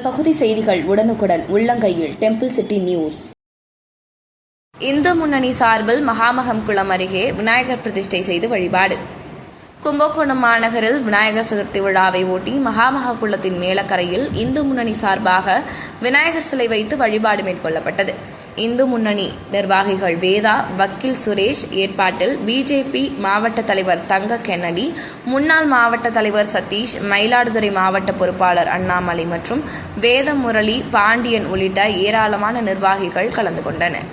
பகுதி செய்திகள் உடனுக்குடன் உள்ளங்கையில் டெம்பிள் சிட்டி நியூஸ். இந்து முன்னணி சார்பில் மகாமகம் குளம் அருகே விநாயகர் பிரதிஷ்டை செய்து வழிபாடு. கும்பகோணம் மாநகரில் விநாயகர் சதுர்த்தி விழாவை ஒட்டி மகாமக குளத்தின் மேலக்கரையில் இந்து முன்னணி சார்பாக விநாயகர் சிலை வைத்து வழிபாடு மேற்கொள்ளப்பட்டது. இந்து முன்னணி நிர்வாகிகள் வேதா வக்கீல் சுரேஷ் ஏற்பாட்டில் பிஜேபி மாவட்ட தலைவர் தங்க கென்னடி முன்னாள் மாவட்ட தலைவர் சதீஷ் மயிலாடுதுறை மாவட்ட பொறுப்பாளர் அண்ணாமலை மற்றும் வேத முரளி பாண்டியன் உள்ளிட்ட ஏராளமான நிர்வாகிகள் கலந்து கொண்டனர்.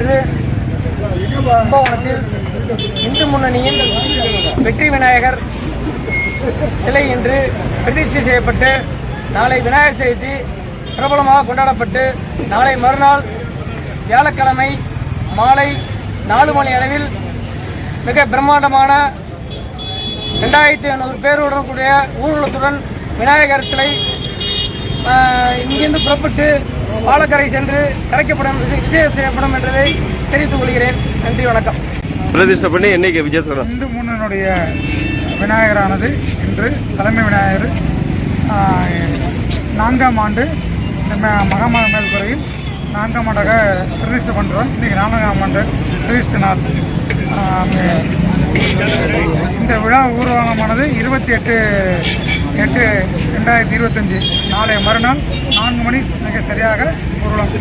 இன்று கும்பகோணத்தில் இந்து முன்னணியின் வெற்றி விநாயகர் சிலை இன்று பிரதிஷ்டை செய்யப்பட்டு நாளை விநாயகர் சதுர்த்தி பிரபலமாக கொண்டாடப்பட்டு நாளை மறுநாள் வியாழக்கிழமை மாலை நாலு மணி அளவில் மிக பிரம்மாண்டமான ரெண்டாயிரத்தி ஐநூறு பேருடன் கூடிய ஊர்வலத்துடன் விநாயகர் சிலை இங்கிருந்து புறப்பட்டு பாலக்கரை சென்று கரைக்கப்படும் விஜ- விஜயம் செய்யப்படும் என்பதை தெரிவித்துக் கொள்கிறேன். நன்றி வணக்கம். பிரதிஷ்டை பண்ணி என்னைக்கு விஜயசனம் இந்து முன்னனுடைய விநாயகரானது இன்று தலைமை விநாயகர். நான்காம் ஆண்டு இந்த ம- மகாமக மேல்குறையில் நான்காம் ஆண்டாக பிரதிஷ்டை பண்ணுறோம் இன்றைக்கி நான்காம் ஆண்டு பிரதிஷ்டை நாள். இந்த விழா ஊர்வலமானது இருபத்தி எட்டு எட்டு ரெண்டாயிரத்தி இருபத்தஞ்சி. நாளைய மறுநாள் நான்கு மணி மிக சரியாக ஊர்வலம்